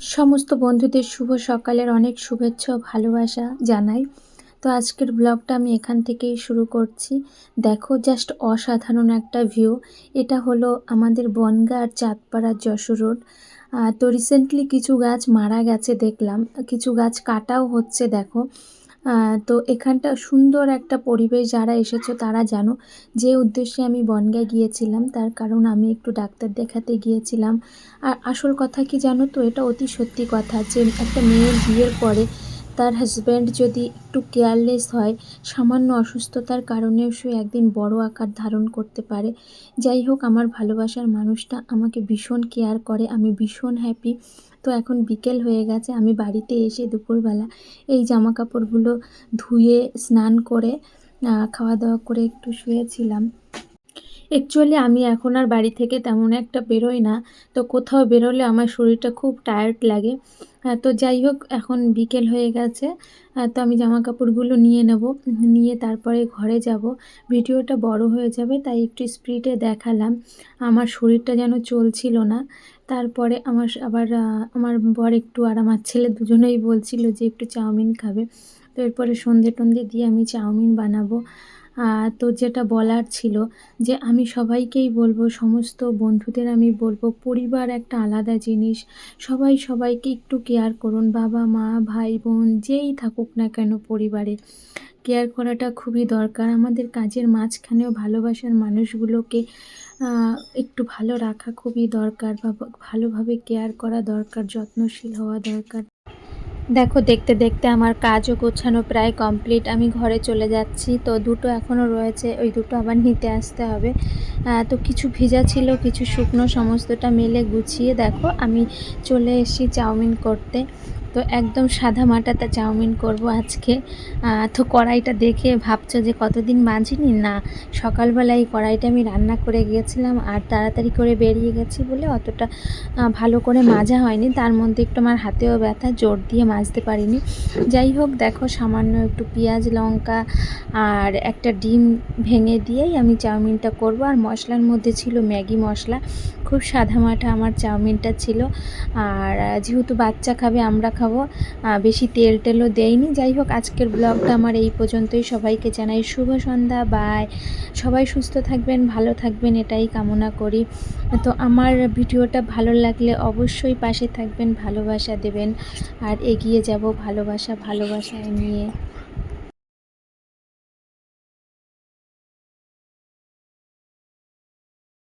সমস্ত বন্ধুদের শুভ সকালের অনেক শুভেচ্ছা ও ভালোবাসা জানাই। তো আজকের ব্লগটা আমি এখান থেকেই শুরু করছি। দেখো জাস্ট অসাধারণ একটা ভিউ এটা হলো আমাদের বনগা আর চাঁদপাড়ার যশোর রোড তো রিসেন্টলি কিছু গাছ মারা গেছে দেখলাম। কিছু গাছ কাটাও হচ্ছে, দেখো। তো এখানটা সুন্দর একটা পরিবেশ যারা এসেছে তারা জানো যে উদ্দেশ্যে আমি বনগাঁ গিয়েছিলাম, তার কারণ আমি একটু ডাক্তার দেখাতে গিয়েছিলাম। আর আসল কথা কি জানো তো, এটা অতি সত্যি কথা যে একটা মেয়ের বিয়ের পরে তার হাজব্যান্ড যদি একটু কেয়ারলেস হয়, সামান্য অসুস্থতার কারণেও সে একদিন বড় আকার ধারণ করতে পারে। যাই হোক, আমার ভালোবাসার মানুষটা আমাকে ভীষণ কেয়ার করে, আমি ভীষণ হ্যাপি তো এখন বিকেল হয়ে গেছে, আমি বাড়িতে এসে দুপুরবেলা এই জামা কাপড়গুলো ধুয়ে, স্নান করে খাওয়া দাওয়া করে একটু শুয়েছিলাম। অ্যাকচুয়ালি আমি এখন আর বাড়ি থেকে তেমন একটা বেরোই না। তো কোথাও বেরোলে আমার শরীরটা খুব টায়ার্ড লাগে। তো যাই হোক, এখন বিকেল হয়ে গেছে। তো আমি জামা কাপড়গুলো নিয়ে নেব। নিয়ে তারপরে ঘরে যাব। ভিডিওটা বড় হয়ে যাবে, তাই একটু স্পিডে দেখালাম। আমার শরীরটা যেন চলছিল না। তারপরে আমার আবার আমার বর একটু আর আমার ছেলে দুজনেই বলছিল যে একটু চাউমিন খাবে। তো এরপরে সন্ধে টন্ধে দিয়ে আমি চাউমিন বানাবো। তো যেটা বলার ছিল যে আমি সবাইকেই বলব, সমস্ত বন্ধুদের আমি বলব, পরিবার একটা আলাদা জিনিস। সবাই সবাইকে একটু কেয়ার করুন, বাবা, মা, ভাই, বোন, যেই থাকুক না কেন পরিবারে। কেয়ার করাটা খুবই দরকার। আমাদের কাজের মাঝখানেও ভালোবাসার মানুষগুলোকে একটু ভালো রাখা খুবই দরকার, বা, ভালোভাবে কেয়ার করা দরকার, যত্নশীল হওয়া দরকার। দেখো, দেখতে দেখতে আমার কাজও গোছানো প্রায় কমপ্লিট। আমি ঘরে চলে যাচ্ছি, তো দুটো এখনও রয়েছে, ওই দুটো আবার নিতে আসতে হবে। তো কিছু ভিজা ছিল, কিছু শুকনো, সমস্তটা মেলে গুছিয়ে দেখো, আমি চলে এসেছি চাউমিন করতে। তো একদম সাদা মাটাতে চাউমিন করব আজকে। তো কড়াইটা দেখে ভাবছ যে কতদিন মাজিনি না, সকালবেলায় কড়াইটা আমি রান্না করে গিয়েছিলাম, আর তাড়াতাড়ি করে বেরিয়ে গেছি বলে অতটা ভালো করে মাজা হয়নি। তার মধ্যে একটু আমার হাতেও ব্যথা, জোর দিয়ে মাজতে পারিনি। যাই হোক, দেখো সামান্য একটু পেঁয়াজ, লঙ্কা আর একটা ডিম ভেঙে দিয়েই আমি চাউমিনটা করব। আর মশলার মধ্যে ছিল ম্যাগি মশলা। খুব সাদামাটা আমার চাউমিনটা ছিল। আর যেহেতু বাচ্চা খাবে, আমরা খাব। বেশি তেল টেলও দেয়নি যাই হোক, আজকের ব্লগটা আমার এই পর্যন্তই। সবাইকে জানাই শুভ সন্ধ্যা। বাই। সবাই সুস্থ থাকবেন, ভালো থাকবেন, এটাই কামনা করি। তো আমার ভিডিওটা ভালো লাগলে অবশ্যই পাশে থাকবেন, ভালোবাসা দেবেন। আর এগিয়ে যাব ভালোবাসা ভালোবাসায় নিয়ে।